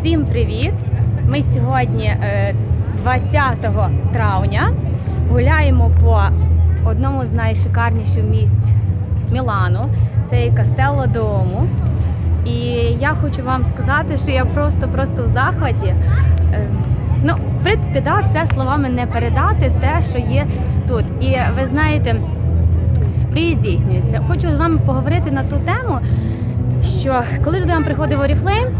Всім привіт! Ми сьогодні е, 20 травня гуляємо по одному з найшикарніших місць Мілану. Це є Кастелло Дому. І я хочу вам сказати, що я просто-просто в захваті. Е, Ну, в принципі, да, це словами не передати те, що є тут. І ви знаєте, мрії здійснюються. Хочу з вами поговорити на ту тему, що коли людина приходить в Oriflame,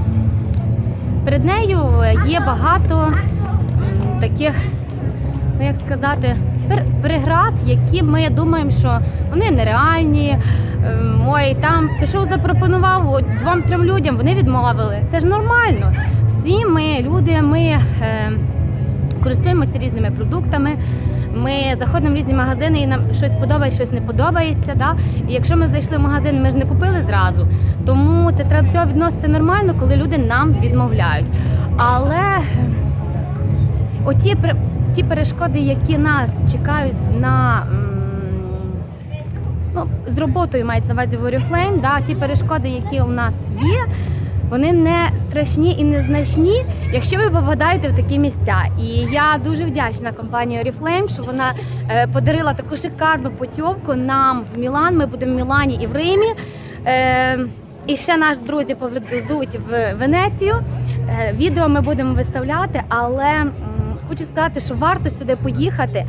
перед нею є багато таких, ну як сказати, пер- преград, які ми думаємо, що вони нереальні. Ем, Ой, там пішов, запропонував двом-трьом людям, вони відмовили. Це ж нормально. Всі ми, люди, ми е, користуємося різними продуктами. Ми заходимо в різні магазини і нам щось подобається, щось не подобається. Да? І якщо ми зайшли в магазин, ми ж не купили зразу. Тому це треба відноситься нормально, коли люди нам відмовляють. Але оті ті перешкоди, які нас чекають на ну, з роботою мається на увазі Oriflame, да, ті перешкоди, які у нас є, вони не страшні і незначні, якщо ви попадаєте в такі місця. І я дуже вдячна компанії Oriflame, що вона е, подарила таку шикарну путівку нам в Мілан. Ми будемо в Мілані і в Римі. Е, і ще наші друзі повезуть в Венецію. Е, Відео ми будемо виставляти, але хочу сказати, що варто сюди поїхати.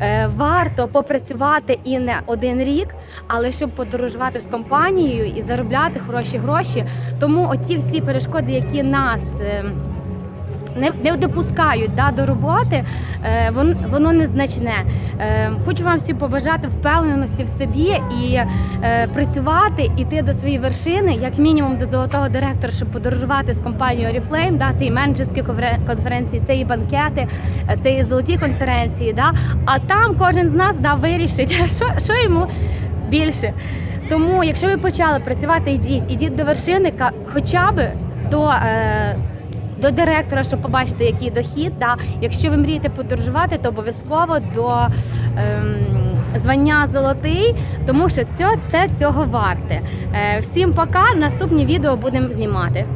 Е, Варто попрацювати і не один рік, але щоб подорожувати з компанією і заробляти хороші гроші. Тому оті всі перешкоди, які нас е, не, не допускають да, до роботи, е, вон, воно незначне. Е, хочу вам всім побажати впевненості в собі і е, працювати, іти до своєї вершини, як мінімум до золотого директора, щоб подорожувати з компанією Oriflame, да, це і менеджерські конференції, це і банкети, це і золоті конференції. Да, а там кожен з нас да, вирішить, що, що йому більше. Тому, якщо ви почали працювати, ідіть, ідіть до вершини, хоча б до. Е, до директора, щоб побачити, який дохід. Да. Якщо ви мрієте подорожувати, то обов'язково до ем, звання золотий, тому що це, це цього варте. Е, всім пока. Наступні відео будемо знімати.